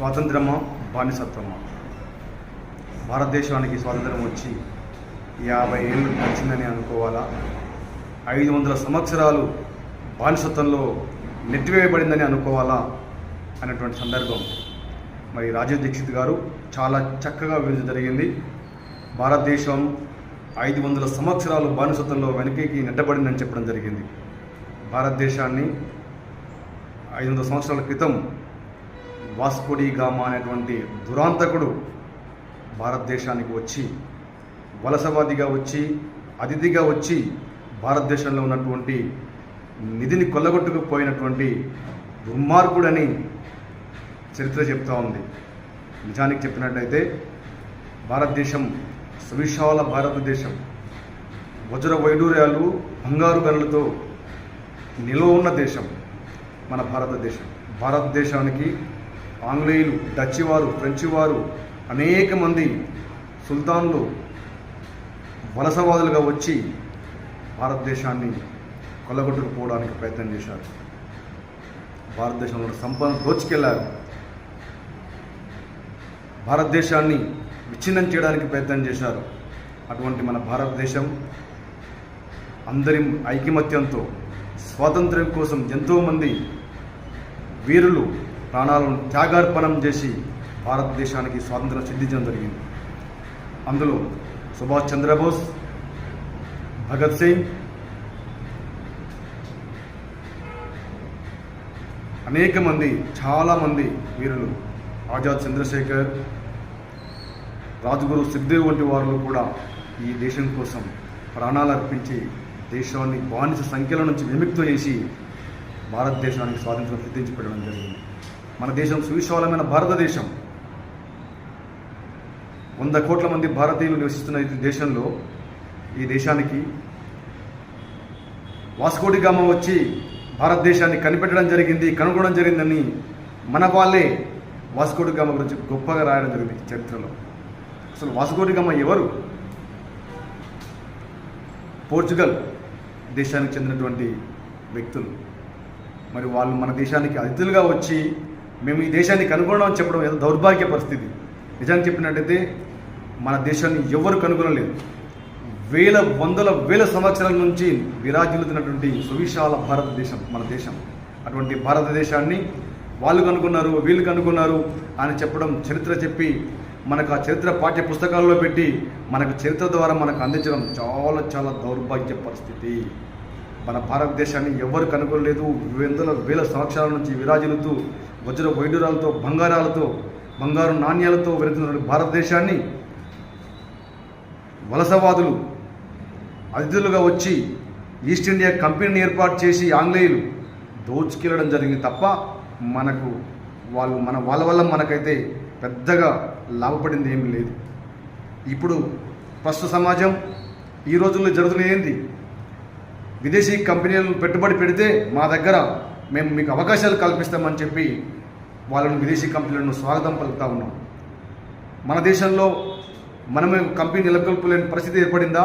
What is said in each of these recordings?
స్వాతంత్రమా బానిసత్వమా? భారతదేశానికి స్వాతంత్రం వచ్చి యాభై ఏళ్ళు వచ్చిందని అనుకోవాలా? ఐదు వందల సంవత్సరాలు బానిసత్వంలో నెట్టివేయబడిందని అనుకోవాలా? అనేటువంటి సందర్భం. మరి రాజీవ్ దీక్షిత్ గారు చాలా చక్కగా వివరించడం జరిగింది. భారతదేశం ఐదు వందల సంవత్సరాలు బానిసత్వంలో వెనక్కి నెట్టబడిందని చెప్పడం జరిగింది. భారతదేశాన్ని ఐదు వందల సంవత్సరాల క్రితం వాస్కోడి గామా అనేటువంటి దురాంతకుడు భారతదేశానికి వచ్చి వలసవాదిగా వచ్చి అతిథిగా వచ్చి భారతదేశంలో ఉన్నటువంటి నిధిని కొల్లగొట్టుకుపోయినటువంటి దుర్మార్గుడని చరిత్ర చెప్తా ఉంది. నిజానికి చెప్పినట్లయితే భారతదేశం సువిశాల భారతదేశం. వజ్ర వైడూర్యాలు బంగారు గనులతో నిలువ ఉన్న దేశం మన భారతదేశం. భారతదేశానికి ఆంగ్లేయులు డచ్ వారు ఫ్రెంచ్ వారు అనేక మంది సుల్తాన్లు వలసవాదులుగా వచ్చి భారతదేశాన్ని కొల్లగొట్టుకుపోవడానికి ప్రయత్నం చేశారు. భారతదేశంలో ఉన్న దోచుకెళ్ళారు. భారతదేశాన్ని విచ్ఛిన్నం చేయడానికి ప్రయత్నం చేశారు. అటువంటి మన భారతదేశం అందరి ఐకమత్యంతో స్వాతంత్ర్యం కోసం ఎంతోమంది వీరులు ప్రాణాలను త్యాగార్పణం చేసి భారతదేశానికి స్వాతంత్రం సిద్ధించడం జరిగింది. అందులో సుభాష్ చంద్రబోస్ భగత్ సింగ్ అనేక మంది చాలామంది వీరులు ఆజాద్ చంద్రశేఖర్ రాజగురు సుఖదేవ్ వంటి వారు కూడా ఈ దేశం కోసం ప్రాణాలు అర్పించి దేశాన్ని బానిస సంఖ్యల నుంచి విముక్తం చేసి భారతదేశానికి స్వాతంత్రం సిద్ధించి పెట్టడం జరిగింది. మన దేశం సువిశాలమైన భారతదేశం. వంద కోట్ల మంది భారతీయులు నివసిస్తున్న ఈ దేశంలో ఈ దేశానికి వాస్కోడి గామ వచ్చి భారతదేశాన్ని కనిపెట్టడం జరిగింది కనుగొనడం జరిగిందని మన వాళ్ళే వాస్కోడి గామ గురించి గొప్పగా రాయడం జరిగింది చరిత్రలో. అసలు వాస్కోడి గామ ఎవరు? పోర్చుగల్ దేశానికి చెందినటువంటి వ్యక్తులు. మరి వాళ్ళు మన దేశానికి అతిథులుగా వచ్చి మేము ఈ దేశాన్ని కనుగొనడం చెప్పడం ఏదో దౌర్భాగ్య పరిస్థితి. నిజానికి చెప్పినట్టయితే మన దేశాన్ని ఎవరు కనుగొనలేదు. వేల వందల వేల సంవత్సరాల నుంచి విరాజిల్లుతున్నటువంటి సువిశాల భారతదేశం మన దేశం. అటువంటి భారతదేశాన్ని వాళ్ళు కనుగొన్నారు వీళ్ళు కనుగొన్నారు అని చెప్పడం చరిత్ర చెప్పి మనకు ఆ చరిత్ర పాఠ్య పుస్తకాల్లో పెట్టి మనకు చరిత్ర ద్వారా మనకు అందించడం చాలా చాలా దౌర్భాగ్య పరిస్థితి. మన భారతదేశాన్ని ఎవరు కనుగొనలేదు. వందల వేల సంవత్సరాల నుంచి విరాజిల్లుతూ వజ్ర వైడూరాలతో బంగారాలతో బంగారు నాణ్యాలతో వెళుతున్న భారతదేశాన్ని వలసవాదులు అతిథులుగా వచ్చి ఈస్ట్ ఇండియా కంపెనీని ఏర్పాటు చేసి ఆంగ్లేయులు దోచుకెళ్ళడం జరిగింది తప్ప మనకు వాళ్ళు మన వాళ్ళ వల్ల మనకైతే పెద్దగా లాభపడింది ఏమీ లేదు. ఇప్పుడు ప్రస్తుత సమాజం ఈ రోజుల్లో జరుగుతున్న ఏంది? విదేశీ కంపెనీలను పెట్టుబడి పెడితే మా దగ్గర మేము మీకు అవకాశాలు కల్పిస్తామని చెప్పి వాళ్ళను విదేశీ కంపెనీలను స్వాగతం పలుకుతా ఉన్నాం. మన దేశంలో మనమే కంపెనీ నెలకొల్పలేని పరిస్థితి ఏర్పడిందా?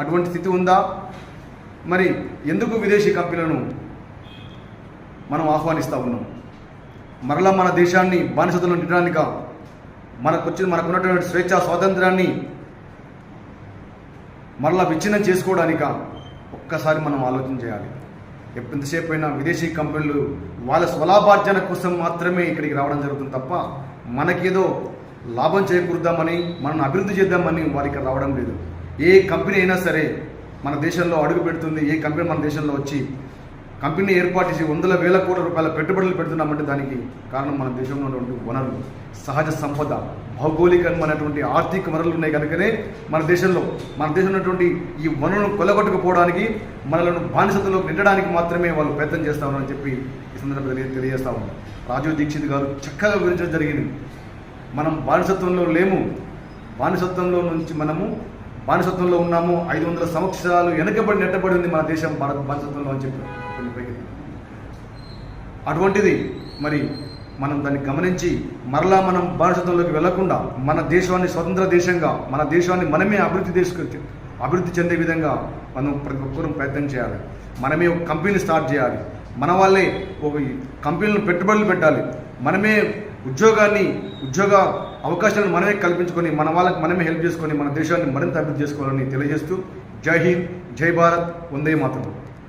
అటువంటి స్థితి ఉందా? మరి ఎందుకు విదేశీ కంపెనీలను మనం ఆహ్వానిస్తూ ఉన్నాం? మరలా మన దేశాన్ని బానిసతలో నిట్టడానిక మనకు వచ్చిన మనకు ఉన్నటువంటి స్వేచ్ఛ స్వాతంత్రాన్ని మరలా విచ్ఛిన్నం చేసుకోవడానిక? ఒక్కసారి మనం ఆలోచన చేయాలి. ఎంతసేపు అయినా విదేశీ కంపెనీలు వాళ్ళ స్వలాభార్జన కోసం మాత్రమే ఇక్కడికి రావడం జరుగుతుంది తప్ప మనకేదో లాభం చేకూరుద్దామని మనం అభివృద్ధి చేద్దామని వారికి రావడం లేదు. ఏ కంపెనీ అయినా సరే మన దేశంలో అడుగు పెడుతుంది ఏ కంపెనీ మన దేశంలో వచ్చి కంపెనీ ఏర్పాటు చేసి వందల వేల కోట్ల రూపాయల పెట్టుబడులు పెడుతున్నామంటే దానికి కారణం మన దేశంలో ఉన్నటువంటి వనరులు సహజ సంపద. భౌగోళికమైనటువంటి ఆర్థిక వనరులు ఉన్నాయి కనుకనే మన దేశంలో మన దేశంలో ఉన్నటువంటి ఈ వనరులను కొలగొట్టుకుపోవడానికి మనలను బానిసత్వంలోకి నిండడానికి మాత్రమే వాళ్ళు ప్రయత్నం చేస్తా ఉన్నారని చెప్పి ఈ సందర్భంగా తెలియజేస్తా ఉన్నాం. రాజీవ్ దీక్షిత్ గారు చక్కగా వివరించడం జరిగింది. మనం బానిసత్వంలో లేము. బానిసత్వంలో నుంచి మనము బానిసత్వంలో ఉన్నాము. ఐదు వందల సంవత్సరాలు వెనకబడి నెట్టబడి ఉంది మన దేశం భారత బానిసత్వంలో అని చెప్పి అటువంటిది మరి మనం దాన్ని గమనించి మరలా మనం భారతదేశంలోకి వెళ్ళకుండా మన దేశాన్ని స్వతంత్ర దేశంగా మన దేశాన్ని మనమే అభివృద్ధి చేసుకు అభివృద్ధి చెందే విధంగా మనం ప్రతి ఒక్కరూ ప్రయత్నం చేయాలి. మనమే ఒక కంపెనీ స్టార్ట్ చేయాలి. మన వాళ్ళే ఒక కంపెనీలను పెట్టుబడులు పెట్టాలి. మనమే ఉద్యోగాన్ని ఉద్యోగ అవకాశాలను మనమే కల్పించుకొని మన వాళ్ళకి మనమే హెల్ప్ చేసుకొని మన దేశాన్ని మరింత అభివృద్ధి చేసుకోవాలని తెలియజేస్తూ జై హింద్ జై భారత్ వందే మాతరం.